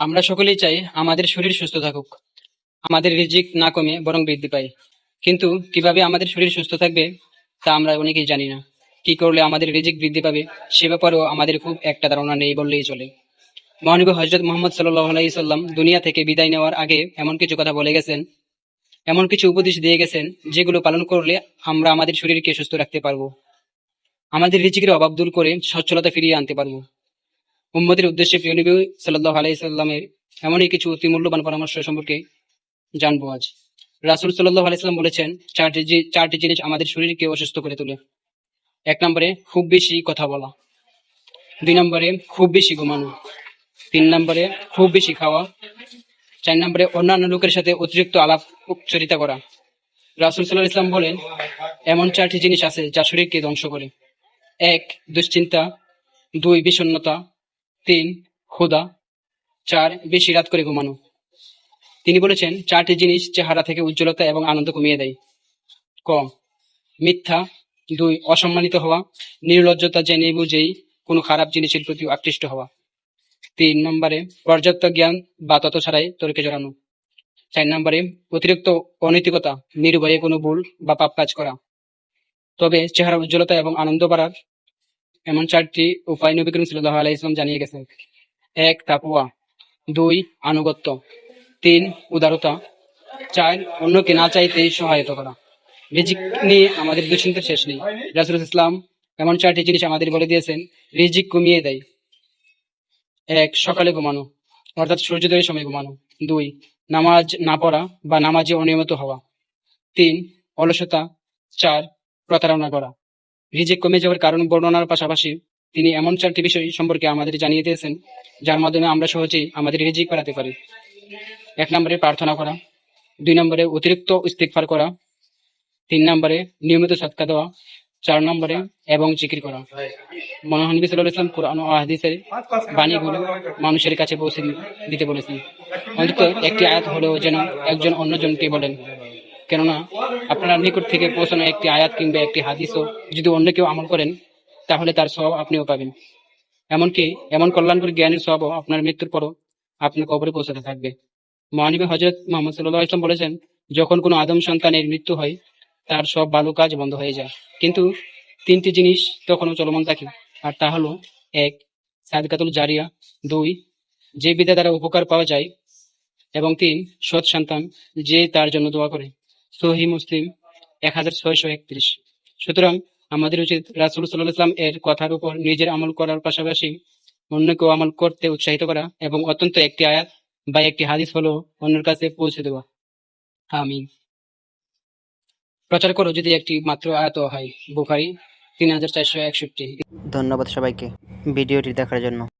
আমরা সকলেই চাই আমাদের শরীর সুস্থ থাকুক। আমাদের রিজিক না কমে বরং বৃদ্ধি পায়। কিন্তু কীভাবে আমাদের শরীর সুস্থ থাকবে তা আমরা অনেকেই জানি না। কি করলে আমাদের রিজিক বৃদ্ধি পাবে সে ব্যাপারেও আমাদের খুব একটা ধারণা নেই বললেই চলে। মহানবী হজরত মোহাম্মদ সাল্লাম দুনিয়া থেকে বিদায় নেওয়ার আগে এমন কিছু কথা বলে গেছেন, এমন কিছু উপদেশ দিয়ে গেছেন যেগুলো পালন করলে আমরা আমাদের শরীরকে সুস্থ রাখতে পারব। আমাদের রিজিকের অভাব দূর করে সচ্ছলতা ফিরিয়ে আনতে পারব। উম্মদের উদ্দেশ্যে প্রিয় নবী সাল্লাহ আলাইসাল্লামের এমনই কিছু অতি মূল্যবান পরামর্শ সম্পর্কে জানব আজ। রাসুল সাল্লাহ আলাইসাল্লাম বলেছেন, চারটি চারটি জিনিস আমাদের শরীরকে অসুস্থ করে তোলে। এক নম্বরে, খুব বেশি কথা বলা। দুই নম্বরে, খুব বেশি ঘুমানো। তিন নম্বরে, খুব বেশি খাওয়া। চার নম্বরে, অন্যান্য লোকের সাথে অতিরিক্ত আলাপ উচ্চারিতা করা। রাসুল সাল্লাহ ইসলাম বলেন, এমন চারটি জিনিস আছে যা শরীরকে ধ্বংস করে। এক, দুশ্চিন্তা। দুই, বিষণ্ণতা। তিন, ক্ষুধা। চার, বেশি রাত করে ঘুমানো। তিনি বলেছেন, চারটি জিনিস চেহারা থেকে উজ্জ্বলতা এবং আনন্দ কমিয়ে দেয়। ক, মিথ্যা। দুই, অসম্মানিত হওয়া। নির্লজ্জতা জেনে বুঝেই কোনো খারাপ জিনিসের প্রতি আকৃষ্ট হওয়া। তিন, নম্বরে, পর্যাপ্ত জ্ঞান বা তত ছাড়াই তর্কে জড়ানো। চার, নম্বরে, অতিরিক্ত অনৈতিকতা নির্ভয়ে কোনো ভুল বা পাপ কাজ করা। তবে চেহারা উজ্জ্বলতা এবং আনন্দ বাড়ার এমন চারটি উপায় নবী করিম সাল্লাহ আলাই ইসলাম জানিয়ে গেছেন। এক তাকুয়া দুই, আনুগত্য। তিন, উদারতা। চার, অন্যকে না চাইতে সহায়তা করা। রিজিক নিয়ে আমাদের দুশ্চিন্তার শেষ নেই। রাসুল ইসলাম এমন চারটি জিনিস আমাদের বলে দিয়েছেন, রিজিক কমিয়ে দেয়। এক, সকালে ঘুমানো। অর্থাৎ সূর্যোদয়ের সময় ঘুমানো। দুই, নামাজ না পড়া বা নামাজে অনিয়মিত হওয়া। তিন, অলসতা। চার, প্রতারণা করা। রিজেক কমে যাওয়ার কারণ বর্ণনার পাশাপাশি তিনি এমন চারটি বিষয় সম্পর্কে আমাদের জানিয়ে দিয়েছেন, যার মাধ্যমে আমরা সহজেই আমাদের রিজিক বাড়াতে পারি। এক নম্বরে প্রার্থনা করা, দুই নম্বরে অতিরিক্ত ইস্তিকফার করা, তিন নম্বরে নিয়মিত সৎকা দেওয়া, চার নম্বরে এবং জিকির করা। মনোহন সাল্লাহ ইসলাম কোরআন ও হাদিসের বাণীগুলো মানুষের কাছে পৌঁছে দিতে বলেছেন। অন্তত একটি আয়াত হলেও যেন একজন অন্যজনকে বলেন। কেননা আপনার নিকট থেকে পৌঁছানো একটি আয়াত কিংবা একটি হাদিসও যদি অন্য কেউ আমল করেন, তাহলে তার সব আপনিও পাবেন। এমনকি এমন কল্যাণকর জ্ঞানের সবও আপনার মৃত্যুর পরও আপনার কবরে পৌঁছাতে থাকবে। মহানবী হজরত মোহাম্মদ সাল্লাহ ইসলাম বলেছেন, যখন কোনো আদম সন্তানের মৃত্যু হয়, তার সব ভালো কাজ বন্ধ হয়ে যায়। কিন্তু তিনটি জিনিস তখনও চলমান থাকে, আর তা হলো, এক, সাদকাতুল জারিয়া, দুই, যে বিদ্যা দ্বারা উপকার পাওয়া যায়, এবং তিন, সৎ সন্তান যে তার জন্য দোয়া করে। সহি মুসলিম, এক হাজার ছয়শো একত্রিশ। সুতরাং আমাদের উচিত রাসুল সাল্লাহ ইসলাম এর কথার উপর নিজের আমল করার পাশাপাশি অন্যকেও আমল করতে উৎসাহিত করা এবং অত্যন্ত একটি আয়াত বা একটি হাদিস হলো অন্যের কাছে পৌঁছে দেওয়া। আমি প্রচার করো যদি একটি মাত্র আয়াত হয়। বুখারি তিন হাজার চারশো একষট্টি। ধন্যবাদ সবাইকে ভিডিওটি দেখার জন্য।